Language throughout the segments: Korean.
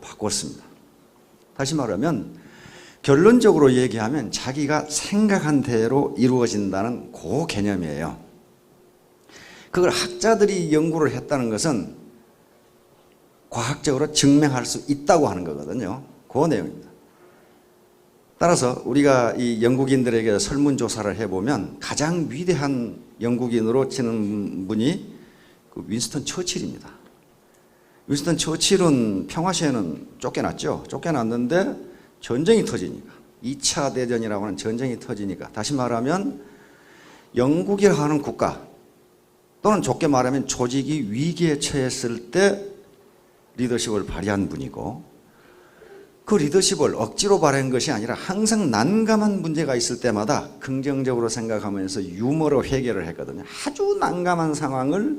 바꿨습니다. 다시 말하면 결론적으로 얘기하면 자기가 생각한 대로 이루어진다는 그 개념이에요. 그걸 학자들이 연구를 했다는 것은 과학적으로 증명할 수 있다고 하는 거거든요. 그 내용입니다. 따라서 우리가 이 영국인들에게 설문조사를 해보면 가장 위대한 영국인으로 치는 분이 그 윈스턴 처칠입니다. 윈스턴 처칠은 평화시에는 쫓겨났죠. 쫓겨났는데 전쟁이 터지니까 2차 대전이라고 하는 전쟁이 터지니까 다시 말하면 영국이라 하는 국가 또는 좋게 말하면 조직이 위기에 처했을 때 리더십을 발휘한 분이고 그 리더십을 억지로 발휘한 것이 아니라 항상 난감한 문제가 있을 때마다 긍정적으로 생각하면서 유머로 해결을 했거든요. 아주 난감한 상황을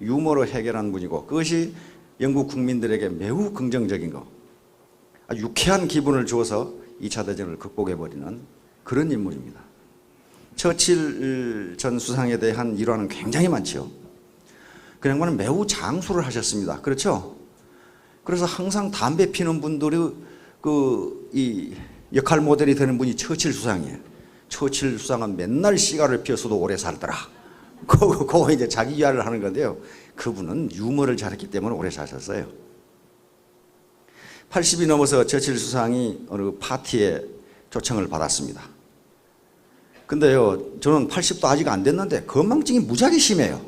유머로 해결한 분이고 그것이 영국 국민들에게 매우 긍정적인 거. 아주 유쾌한 기분을 주어서 2차 대전을 극복해버리는 그런 인물입니다. 처칠 전 수상에 대한 일화는 굉장히 많지요. 그 양반은 매우 장수를 하셨습니다. 그렇죠? 그래서 항상 담배 피는 분들이 그 이 역할 모델이 되는 분이 처칠 수상이에요. 처칠 수상은 맨날 시가를 피워서도 오래 살더라. 그거, 그거 이제 자기 이야를 하는 건데요. 그분은 유머를 잘했기 때문에 오래 사셨어요. 80이 넘어서 처칠 수상이 어느 파티에 초청을 받았습니다. 근데요, 저는 80도 아직 안 됐는데 건망증이 무지하게 심해요.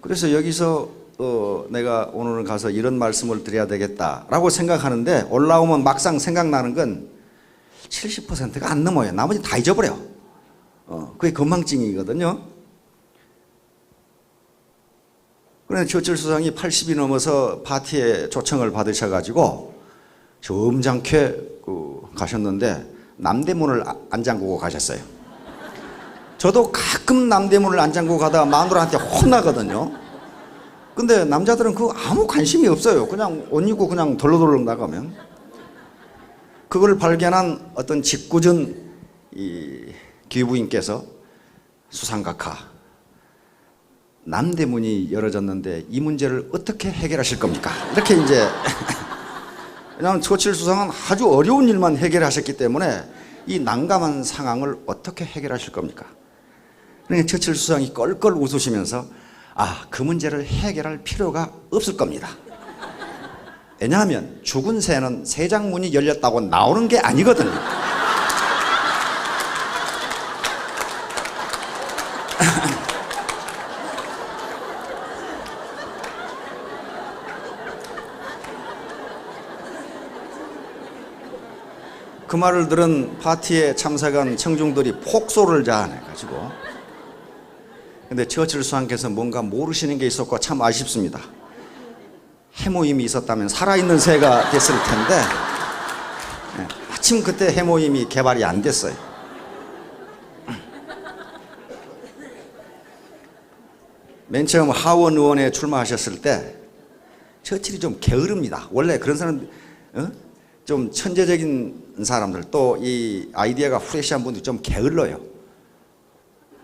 그래서 여기서 어, 내가 오늘은 가서 이런 말씀을 드려야 되겠다라고 생각하는데 올라오면 막상 생각나는 건 70%가 안 넘어요. 나머지 다 잊어버려. 어, 그게 건망증이거든요. 그런데 처칠 수상이 80이 넘어서 파티에 초청을 받으셔가지고 점잖게 그 가셨는데 남대문을 아- 안 잠그고 가셨어요. 저도 가끔 남대문을 안 잠그고 가다가 마누라한테 혼나거든요. 근데 남자들은 그 아무 관심이 없어요. 그냥 옷 입고 그냥 덜렁덜렁 나가면. 그걸 발견한 어떤 직구전 이 기부인께서 수상각하 남대문이 열어졌는데 이 문제를 어떻게 해결하실 겁니까? 이렇게 이제 왜냐하면 초칠 수상은 아주 어려운 일만 해결하셨기 때문에 이 난감한 상황을 어떻게 해결하실 겁니까? 그러니까 처칠 수상이 껄껄 웃으시면서 아, 그 문제를 해결할 필요가 없을 겁니다. 왜냐하면 죽은 새는 새장문이 열렸다고 나오는 게 아니거든요. 그 말을 들은 파티에 참석한 청중들이 폭소를 자아내가지고 근데 처칠 수상께서 뭔가 모르시는 게 있었고 참 아쉽습니다. 해모임이 있었다면 살아있는 새가 됐을 텐데 예, 마침 그때 해모임이 개발이 안 됐어요. 맨 처음 하원 의원에 출마하셨을 때 처칠이 좀 게으릅니다. 원래 그런 사람 어? 좀 천재적인 사람들 또 이 아이디어가 프레시한 분들 좀 게을러요.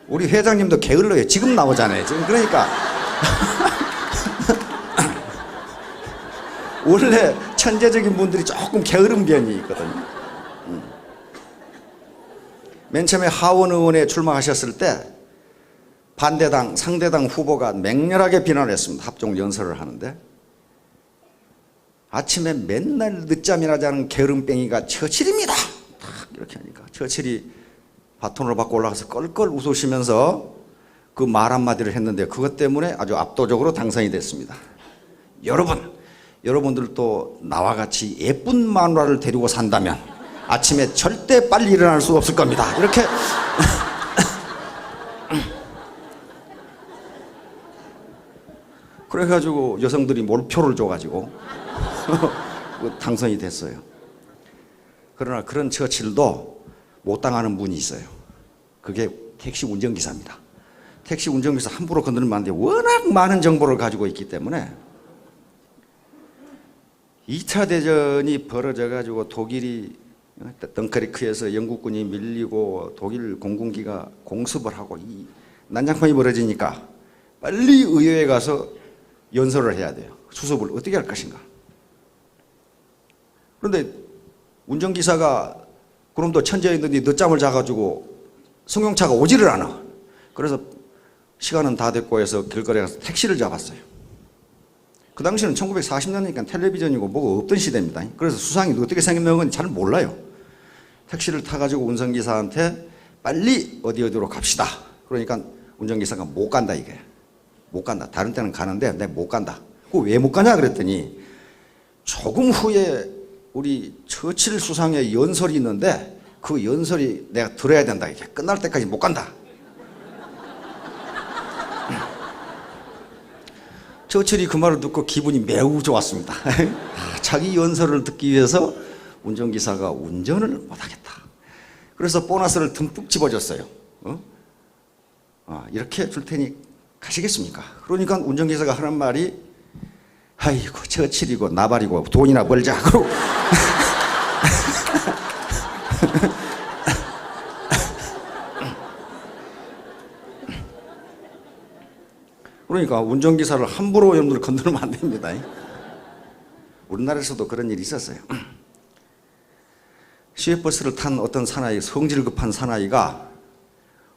우리 회장님도 게을러요. 지금 나오잖아요. 지금 그러니까 원래 천재적인 분들이 조금 게으른 면이 있거든요. 음. 맨 처음에 하원 의원에 출마하셨을 때 반대당, 상대당 후보가 맹렬하게 비난했습니다. 합종 연설을 하는데 아침에 맨날 늦잠이나 자는 게으름뱅이가 처칠입니다. 딱 이렇게 하니까 처칠이 바톤을 받고 올라가서 껄껄 웃으시면서 그 말 한마디를 했는데 그것 때문에 아주 압도적으로 당선이 됐습니다. 여러분, 여러분들도 나와 같이 예쁜 마누라를 데리고 산다면 아침에 절대 빨리 일어날 수 없을 겁니다. 이렇게 그래가지고 여성들이 몰표를 줘가지고 그 당선이 됐어요. 그러나 그런 처칠도 못 당하는 분이 있어요. 그게 택시 운전기사입니다. 택시 운전기사 함부로 건드리면 안 돼요. 워낙 많은 정보를 가지고 있기 때문에 2차 대전이 벌어져 가지고 독일이 덩커리크에서 영국군이 밀리고 독일 공군기가 공습을 하고 이 난장판이 벌어지니까 빨리 의회에 가서 연설을 해야 돼요. 수습을 어떻게 할 것인가. 그런데 운전기사가 그럼도 천재인들이 늦잠을 자가지고 승용차가 오지를 않아. 그래서 시간은 다 됐고 해서 길거리에 가서 택시를 잡았어요. 그 당시는 1940년이니까 텔레비전이고 뭐가 없던 시대입니다. 그래서 수상이 어떻게 생겼는 건잘 몰라요. 택시를 타가지고 운전기사한테 빨리 어디 어디로 갑시다. 그러니까 운전기사가 못 간다 이게. 못 간다. 다른 때는 가는데 내가 못 간다. 그 왜 못 가냐 그랬더니 조금 후에 우리 처칠 수상의 연설이 있는데 그 연설이 내가 들어야 된다. 이게 끝날 때까지 못 간다. 처칠이 그 말을 듣고 기분이 매우 좋았습니다. 아, 자기 연설을 듣기 위해서 운전기사가 운전을 못하겠다. 그래서 보너스를 듬뿍 집어줬어요. 어? 아, 이렇게 줄 테니 가시겠습니까? 그러니까 운전기사가 하는 말이 아이고 처칠이고 나발이고 돈이나 벌자. 그러고 그러니까 운전기사를 함부로 여러분들 건드리면 안 됩니다. 우리나라에서도 그런 일이 있었어요. 시외버스를 탄 어떤 사나이, 성질 급한 사나이가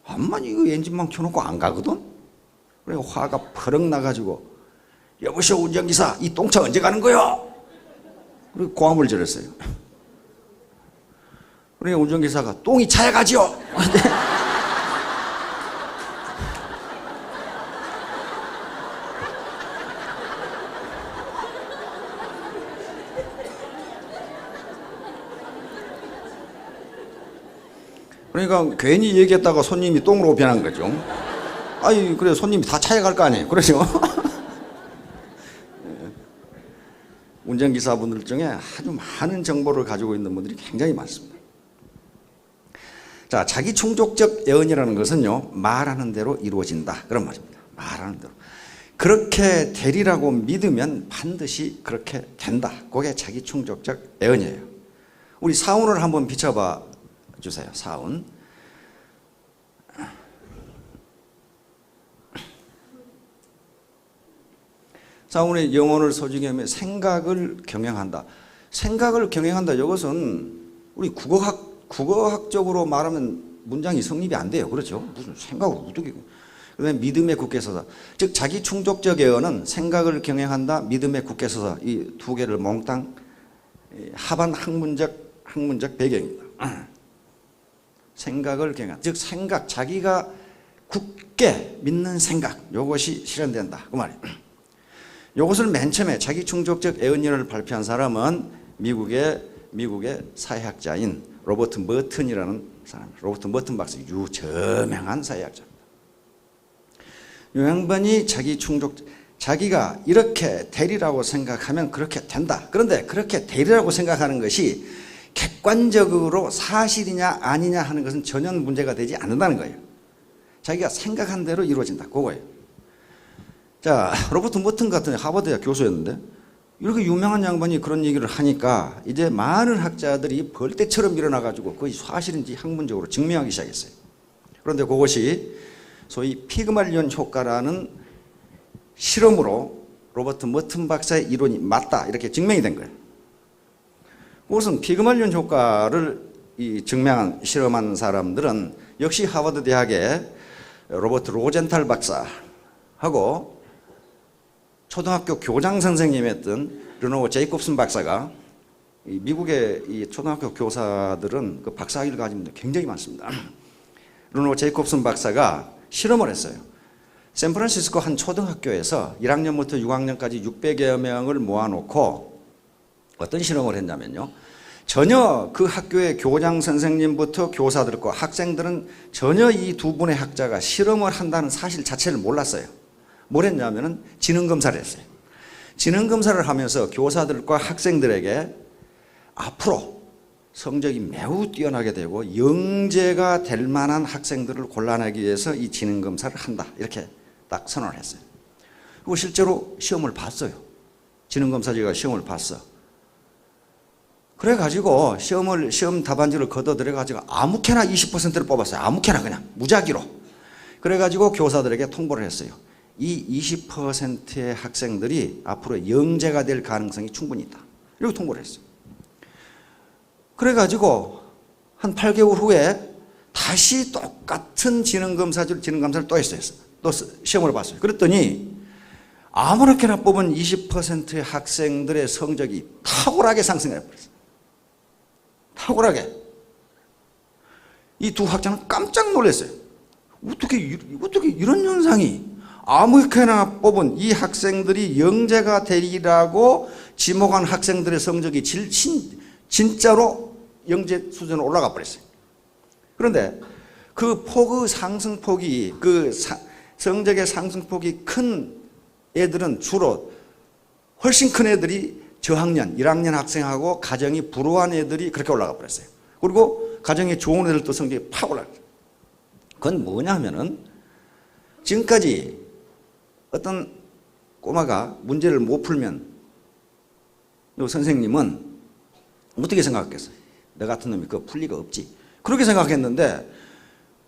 암만 이거 엔진만 켜놓고 안 가거든? 그래 화가 퍼럭 나가지고 여보시오 운전기사 이 똥차 언제 가는 거요? 그리고 고함을 지렸어요. 그러니까 운전기사가 똥이 차에 가지요. 그러니까 괜히 얘기했다가 손님이 똥으로 변한 거죠. 아니 그래 손님이 다 차에 갈 거 아니에요. 그러죠. 운전기사분들 중에 아주 많은 정보를 가지고 있는 분들이 굉장히 많습니다. 자, 자기 충족적 예언이라는 것은요, 말하는 대로 이루어진다. 그런 말입니다. 말하는 대로. 그렇게 되리라고 믿으면 반드시 그렇게 된다. 그게 자기 충족적 예언이에요. 우리 사운을 한번 비춰봐 주세요. 사운. 사운의 영혼을 소중히 하며 생각을 경영한다. 생각을 경영한다. 이것은 우리 국어학 국어학적으로 말하면 문장이 성립이 안 돼요. 그렇죠? 무슨 생각을 어떻게 그다음에 믿음에 굳게 서서 즉 자기 충족적 예언은 생각을 경영한다. 믿음에 굳게 서서 이두 개를 몽땅 합한 학문적 학문적 배경입니다. 생각을 경영, 즉 생각, 자기가 굳게 믿는 생각, 이것이 실현된다. 그 말이에요. 이것을 맨 처음에 자기 충족적 애언론을 발표한 사람은 미국의 미국의 사회학자인 로버트 머튼이라는 사람, 로버트 머튼 박사, 유저명한 사회학자입니다. 이 양반이 자기 충족, 자기가 이렇게 되리라고 생각하면 그렇게 된다. 그런데 그렇게 되리라고 생각하는 것이 객관적으로 사실이냐 아니냐 하는 것은 전혀 문제가 되지 않는다는 거예요. 자기가 생각한 대로 이루어진다. 그거예요. 자, 로버트 모튼 같은 하버드 대학 교수였는데 이렇게 유명한 양반이 그런 얘기를 하니까 이제 많은 학자들이 벌떼처럼 일어나 가지고 그것이 사실인지 학문적으로 증명하기 시작했어요. 그런데 그것이 소위 피그말리온 효과라는 실험으로 로버트 머튼 박사의 이론이 맞다 이렇게 증명이 된 거예요. 그것은 피그말리온 효과를 이 증명한 실험한 사람들은 역시 하버드 대학의 로버트 로젠탈 박사하고 초등학교 교장 선생님이었던 르노 제이콥슨 박사가 이 미국의 이 초등학교 교사들은 그 박사학위를 가진 분들 굉장히 많습니다. 르노 제이콥슨 박사가 실험을 했어요. 샌프란시스코 한 초등학교에서 1학년부터 6학년까지 600여 명을 모아놓고 어떤 실험을 했냐면요. 전혀 그 학교의 교장 선생님부터 교사들과 학생들은 전혀 이 두 분의 학자가 실험을 한다는 사실 자체를 몰랐어요. 뭘 했냐면은 지능 검사를 했어요. 지능 검사를 하면서 교사들과 학생들에게 앞으로 성적이 매우 뛰어나게 되고 영재가 될 만한 학생들을 골라내기 위해서 이 지능 검사를 한다. 이렇게 딱 선언을 했어요. 그리고 실제로 시험을 봤어요. 지능 검사지가 시험을 봤어. 그래가지고 시험을 시험 답안지를 걷어들여가지고 아무캐나 20%를 뽑았어요. 아무캐나 그냥 무작위로. 그래가지고 교사들에게 통보를 했어요. 이 20%의 학생들이 앞으로 영재가 될 가능성이 충분히 있다. 이렇게 통보를 했어요. 그래가지고 한 8개월 후에 다시 똑같은 지능검사를, 지능검사를 또 했어요. 또 시험을 봤어요. 그랬더니 아무렇게나 뽑은 20%의 학생들의 성적이 탁월하게 상승해 버렸어요. 탁월하게. 이 두 학자는 깜짝 놀랐어요. 어떻게, 이- 어떻게 이런 현상이 아무렇게나 뽑은 이 학생들이 영재가 되리라고 지목한 학생들의 성적이 질- 신- 진짜로 영재 수준으로 올라가 버렸어요. 그런데 그 폭의 상승폭이 그 사- 성적의 상승폭이 큰 애들은 주로 훨씬 큰 애들이 저학년, 1학년 학생하고 가정이 불우한 애들이 그렇게 올라가 버렸어요. 그리고 가정이 좋은 애들도 성적이 팍 올라갔어요. 그건 뭐냐 하면은 지금까지 어떤 꼬마가 문제를 못 풀면 요 선생님은 어떻게 생각했겠어요? 너 같은 놈이 그거 풀 리가 없지. 그렇게 생각했는데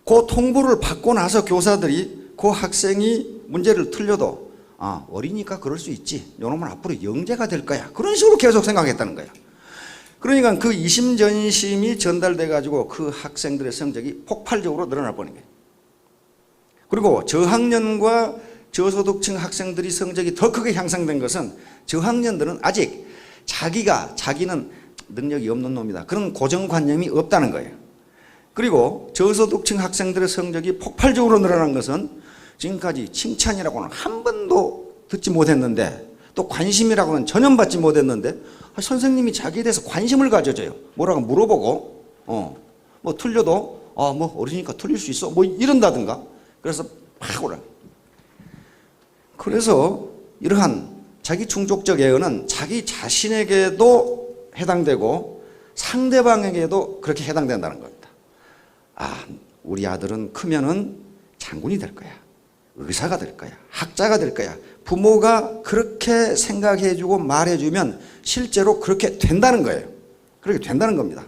그 통보를 받고 나서 교사들이 그 학생이 문제를 틀려도 아 어리니까 그럴 수 있지. 요놈은 앞으로 영재가 될 거야. 그런 식으로 계속 생각했다는 거야. 그러니까 그 이심전심이 전달돼 가지고 그 학생들의 성적이 폭발적으로 늘어나 버린 거예요. 그리고 저학년과 저소득층 학생들이 성적이 더 크게 향상된 것은 저학년들은 아직 자기가 자기는 능력이 없는 놈이다. 그런 고정관념이 없다는 거예요. 그리고 저소득층 학생들의 성적이 폭발적으로 늘어난 것은 지금까지 칭찬이라고는 한 번도 듣지 못했는데 또 관심이라고는 전혀 받지 못했는데 아, 선생님이 자기에 대해서 관심을 가져줘요. 뭐라고 물어보고 어, 뭐 틀려도 아, 뭐 어리니까 틀릴 수 있어. 뭐 이런다든가. 그래서 막 오라. 그래서 이러한 자기 충족적 예언은 자기 자신에게도 해당되고 상대방에게도 그렇게 해당된다는 겁니다. 아, 우리 아들은 크면은 장군이 될 거야. 의사가 될 거야. 학자가 될 거야. 부모가 그렇게 생각해 주고 말해 주면 실제로 그렇게 된다는 거예요. 그렇게 된다는 겁니다.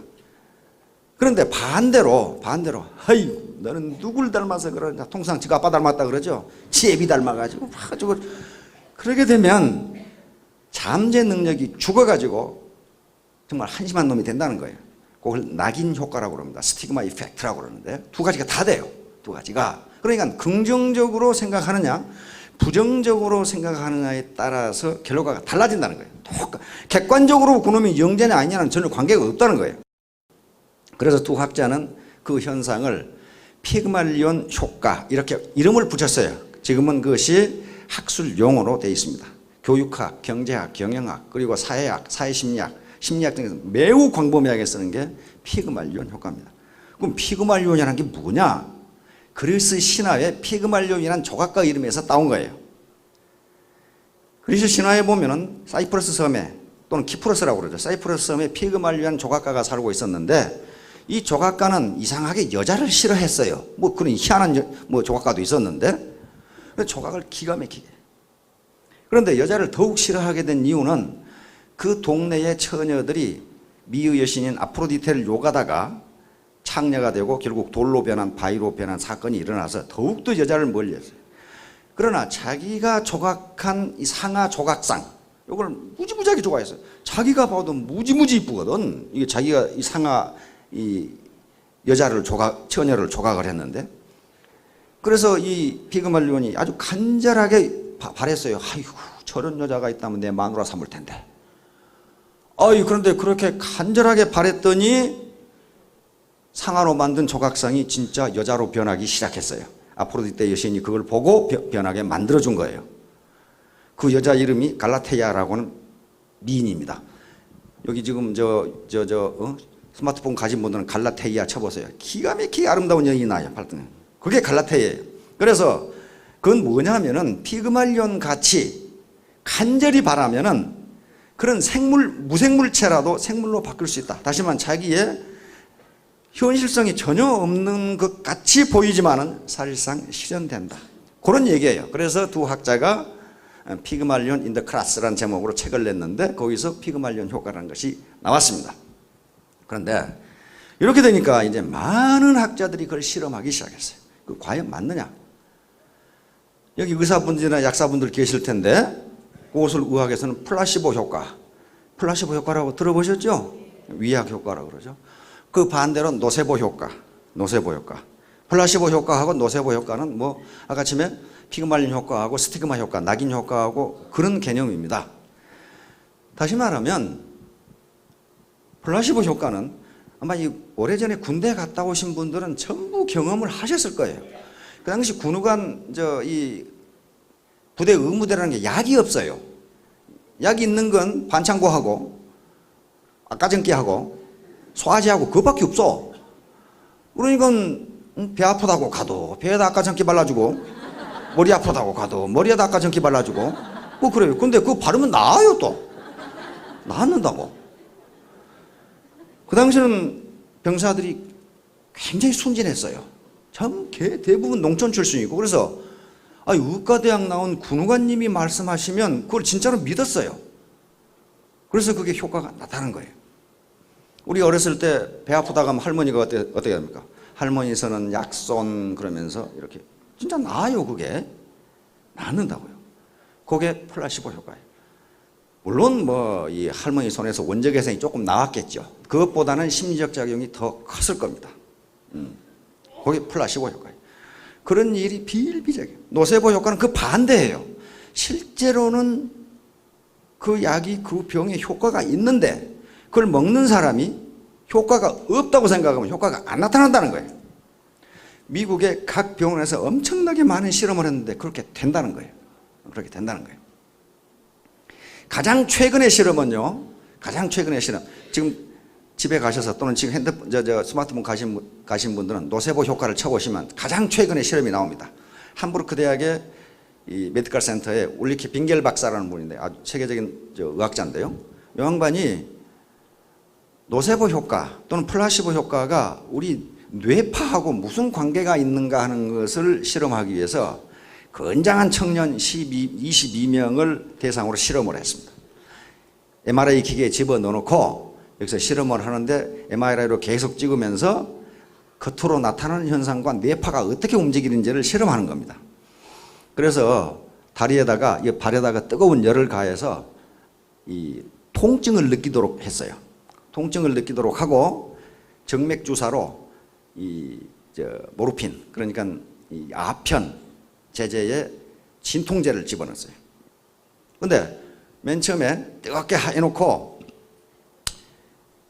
그런데 반대로, 반대로, 아이, 너는 누굴 닮아서 그러냐. 통상 지가 아빠 닮았다 그러죠. 지 애비 닮아가지고, 가지고 그러게 되면 잠재 능력이 죽어가지고 정말 한심한 놈이 된다는 거예요. 그걸 낙인 효과라고 그럽니다. 스티그마 이펙트라고 그러는데 두 가지가 다 돼요. 두 가지가. 그러니까 긍정적으로 생각하느냐, 부정적으로 생각하느냐에 따라서 결과가 달라진다는 거예요. 객관적으로 그놈이 영재냐 아니냐는 전혀 관계가 없다는 거예요. 그래서 두 학자는 그 현상을 피그말리온 효과 이렇게 이름을 붙였어요. 지금은 그것이 학술 용어로 되어 있습니다. 교육학, 경제학, 경영학, 그리고 사회학, 사회심리학, 심리학 등에서 매우 광범위하게 쓰는 게 피그말리온 효과입니다. 그럼 피그말리온이라는 게 뭐냐? 그리스 신화의 피그말리온이라는 조각가 이름에서 따온 거예요. 그리스 신화에 보면은 사이프러스 섬에 또는 키프러스라고 그러죠. 사이프러스 섬에 피그말리온 조각가가 살고 있었는데 이 조각가는 이상하게 여자를 싫어했어요. 뭐 그런 희한한 여- 뭐 조각가도 있었는데 조각을 기가 막히게. 그런데 여자를 더욱 싫어하게 된 이유는 그 동네의 처녀들이 미의 여신인 아프로디테를 요가다가 창녀가 되고 결국 돌로 변한 바위로 변한 사건이 일어나서 더욱더 여자를 멀리했어요. 그러나 자기가 조각한 이 상하 조각상 이걸 무지무지하게 좋아했어요. 자기가 봐도 무지무지 이쁘거든. 이게 자기가 이 상하 이 여자를 조각 처녀를 조각을 했는데 그래서 이 피그말리온이 아주 간절하게 바, 바랬어요. 아이고 저런 여자가 있다면 내 마누라 삼을 텐데. 아이 그런데 그렇게 간절하게 바랬더니 상하로 만든 조각상이 진짜 여자로 변하기 시작했어요. 아프로디테 여신이 그걸 보고 변- 변하게 만들어 준 거예요. 그 여자 이름이 갈라테야라고는 미인입니다. 여기 지금 저 저저 어? 스마트폰 가진 분들은 갈라테야 쳐보세요. 기가 막히게 아름다운 여인이 나요. 발등. 그게 갈라테예요. 그래서 그건 뭐냐면은 피그말리온 같이 간절히 바라면은 그런 생물 무생물체라도 생물로 바뀔 수 있다. 다시 말하면 자기의 현실성이 전혀 없는 것 같이 보이지만은 사실상 실현된다. 그런 얘기예요. 그래서 두 학자가 피그말리온 인더 클라스라는 제목으로 책을 냈는데 거기서 피그말리온 효과라는 것이 나왔습니다. 그런데 이렇게 되니까 이제 많은 학자들이 그걸 실험하기 시작했어요. 그 과연 맞느냐? 여기 의사분들이나 약사분들 계실 텐데 그것을 의학에서는 플라시보 효과, 플라시보 효과라고 들어보셨죠? 위약 효과라고 그러죠. 그 반대로 노세보 효과, 노세보 효과. 플라시보 효과하고 노세보 효과는 뭐 아까 처음에 피그 말린 효과하고 스티그마 효과, 낙인 효과하고 그런 개념입니다. 다시 말하면 플라시보 효과는 아마 이 오래전에 군대 갔다 오신 분들은 전부 경험을 하셨을 거예요. 그 당시 군우관 저 이 부대 의무대라는 게 약이 없어요. 약이 있는 건 반창고하고 아까전기하고 소화제하고 그밖에 없어. 그러니까 음, 배 아프다고 가도 배에다 아까전기 발라주고 머리 아프다고 가도 머리에다 아까전기 발라주고 뭐 그래요. 근데 그거 바르면 나아요 또. 나았는다고. 그 당시에는 병사들이 굉장히 순진했어요. 참 개- 대부분 농촌 출신이고 그래서 아 의과대학 나온 군우관님이 말씀하시면 그걸 진짜로 믿었어요. 그래서 그게 효과가 나타난 거예요. 우리 어렸을 때 배 아프다가 하면 할머니가 어떻게, 어떻게 합니까? 할머니 서는 약손 그러면서 이렇게 진짜 나아요 그게 낫는다고요. 그게 플라시보 효과예요. 물론 뭐 이 할머니 손에서 원적외선이 조금 나왔겠죠. 그것보다는 심리적 작용이 더 컸을 겁니다. 음. 그게 플라시보 효과예요. 그런 일이 비일비재해요. 노세보 효과는 그 반대예요. 실제로는 그 약이 그 병에 효과가 있는데 그걸 먹는 사람이 효과가 없다고 생각하면 효과가 안 나타난다는 거예요. 미국의 각 병원에서 엄청나게 많은 실험을 했는데 그렇게 된다는 거예요. 그렇게 된다는 거예요. 가장 최근의 실험은요. 가장 최근의 실험. 지금 집에 가셔서 또는 지금 핸드폰 저, 저 스마트폰 가신 분- 가신 분들은 노세보 효과를 쳐보시면 가장 최근의 실험이 나옵니다. 함부르크 대학의 이 메디컬 센터에 울리키 빙겔 박사라는 분인데 아주 세계적인 저 의학자인데요. 이 양반이 노세보 효과 또는 플라시보 효과가 우리 뇌파하고 무슨 관계가 있는가 하는 것을 실험하기 위해서 건장한 청년 12, 22명을 대상으로 실험을 했습니다. MRI 기계에 집어넣어놓고 여기서 실험을 하는데 MRI로 계속 찍으면서 겉으로 나타나는 현상과 뇌파가 어떻게 움직이는지를 실험하는 겁니다. 그래서 다리에다가 이 발에다가 뜨거운 열을 가해서 이 통증을 느끼도록 했어요. 통증을 느끼도록 하고 정맥 주사로 이저 모르핀 그러니까 이 아편 제제에 진통제를 집어넣었어요. 근데 맨 처음에 뜨겁게 해놓고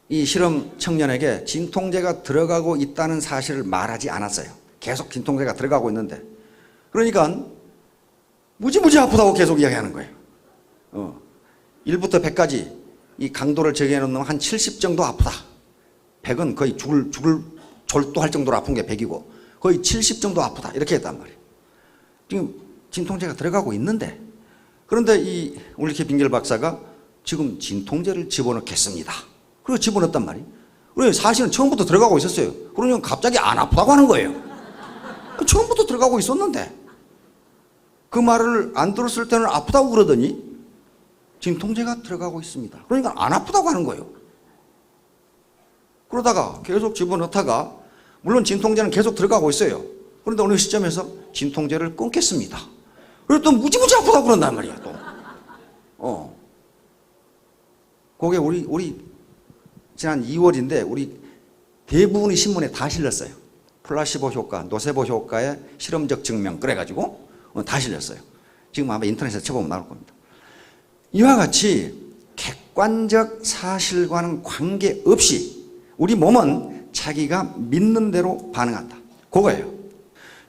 이 실험 청년에게 진통제가 들어가고 있다는 사실을 말하지 않았어요. 계속 진통제가 들어가고 있는데 그러니까 무지무지 아프다고 계속 이야기하는 거예요. 어. 1부터 100까지 이 강도를 놓으면 한70 정도 아프다. 100은 거의 죽을 죽을 졸도할 정도로 아픈 게 100이고 거의 70 정도 아프다. 이렇게 했단 말이에요. 지금 진통제가 들어가고 있는데 그런데 이 울리케 빙결 박사가 지금 진통제를 집어넣겠습니다. 그리고 집어넣었단 말이에요. 사실은 처음부터 들어가고 있었어요. 그러니까 갑자기 안 아프다고 하는 거예요. 처음부터 들어가고 있었는데 그 말을 안 들었을 때는 아프다고 그러더니 진통제가 들어가고 있습니다. 그러니까 안 아프다고 하는 거예요. 그러다가 계속 집어넣다가 물론 진통제는 계속 들어가고 있어요. 그런데 어느 시점에서 진통제를 끊겠습니다. 그리고 또 무지무지 아프다고 그런단 말이야, 또. 어. 그게 우리, 우리, 지난 2월인데, 우리 대부분의 신문에 다 실렸어요. 플라시보 효과, 노세보 효과의 실험적 증명, 그래가지고, 어, 다 실렸어요. 지금 아마 인터넷에 쳐보면 나올 겁니다. 이와 같이 객관적 사실과는 관계없이 우리 몸은 자기가 믿는 대로 반응한다. 그거예요.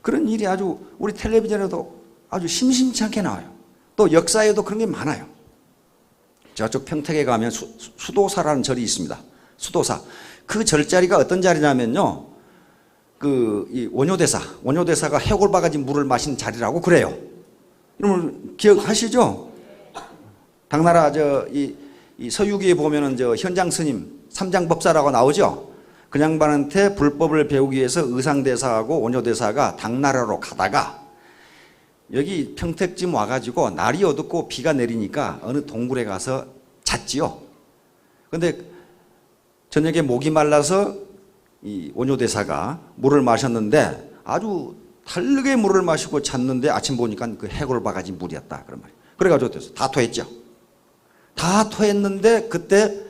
그런 일이 아주 우리 텔레비전에도 아주 심심치 않게 나와요. 또 역사에도 그런 게 많아요. 저쪽 평택에 가면 수, 수도사라는 절이 있습니다. 수도사. 그 절자리가 어떤 자리냐면요. 그, 이 원효대사, 원효대사가 해골 바가지 물을 마신 자리라고 그래요. 여러분 기억하시죠? 당나라 저 이 이 서유기에 보면은 저 현장 스님 삼장법사라고 나오죠. 그 양반한테 불법을 배우기 위해서 의상대사하고 원효대사가 당나라로 가다가 여기 평택쯤 와가지고 날이 어둡고 비가 내리니까 어느 동굴에 가서 잤지요. 근데 저녁에 목이 말라서 이 원효대사가 물을 마셨는데 아주 다르게 물을 마시고 잤는데 아침 보니까 그 해골 바가지 물이었다 그런 말이에요. 그래가지고? 다 토했죠. 다 토했는데 그때